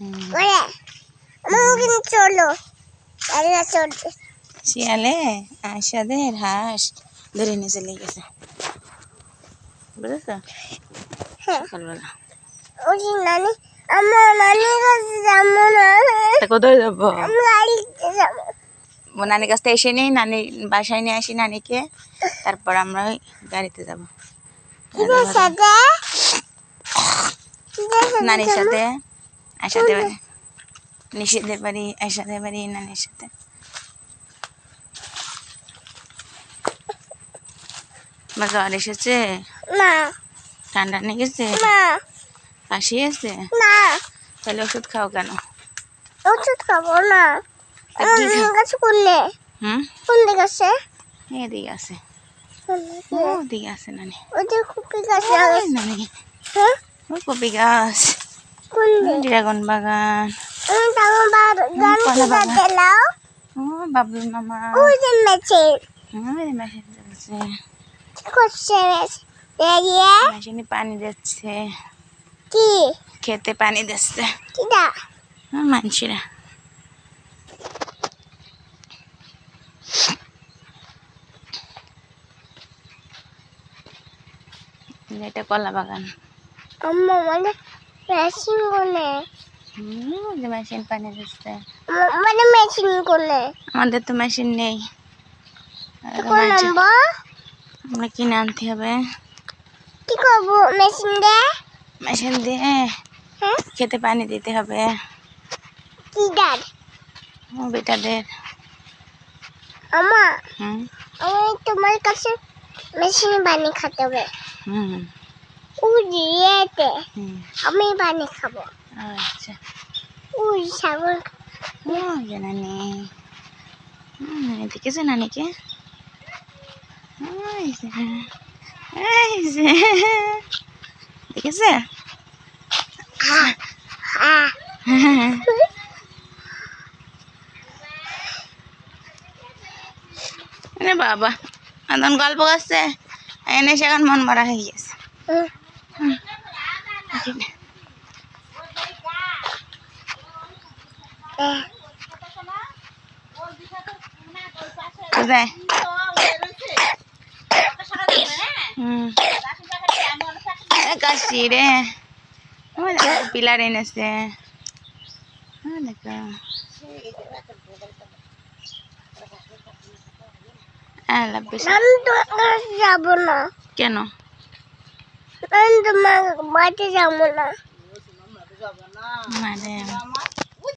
ওরে আমার কিন্তু চলো। চলছে শিয়ালে আশাদের হাঁস ধরে নিয়ে চলে গেছে। বুঝেছ? হ্যাঁ। সকালবেলা। ওই নানি আমার নানির কাছে যাব না। কোথায় যাব? গাড়িতে যাব। ও নানির কাছ থেকে এসে নিই নানি বাসায় নিয়ে আসি নানিকে। তারপর আমরা ওই গাড়িতে যাব। নানির সাথে। আশাতে বাড়ি নিষেধের বাড়ি আশাদের বাড়ি নানির সাথে বা জ্বর এসেছে? না। ঠান্ডা লেগেছে না। কাশি আছে? না। তাহলে ওষুধ খাও কেন? ওষুধ খাব না। কাছে করলে হুম? কোন দিকে আছে। এদিকে আছে ওদিকে আছে নানি। ওদের হ্যাঁ কপি গাছ। ড্রাগন বাগান। মামা। পানি দিচ্ছে। কি? খেতে পানি দিচ্ছে। মানুষেরা এটা কলা বাগান। মানে মেশিন কোনে ওই যে মেশিন পানি দিচ্ছে। মানে মেশিন কোনে আমাদের তো মেশিন নেই। আমরা কিনে আনতে হবে। কি করব? মেশিন দিয়ে? মেশিন দিয়ে হ্যাঁ? খেতে পানি দিতে হবে। কি ডাল? ও বেটাদের আমা হুম। আমি তোমার কাছে মেশিনে পানি খেতে হবে। হুম। হুম আমি পানি খাব আচ্ছা ওই সাগর ও যে নানি হুম দেখেছে নানিকে ওই যে, এই দেখেছে আহ আহ আরে বাবা এখন গল্প করছে এনে সে এখন মন মরা হয়ে গেছে হুম। আহ, কোথায় হুম এ কাশি রে পিলার এনেছে দেখো। যাব না। কেন বাড়িতে যাব না মানে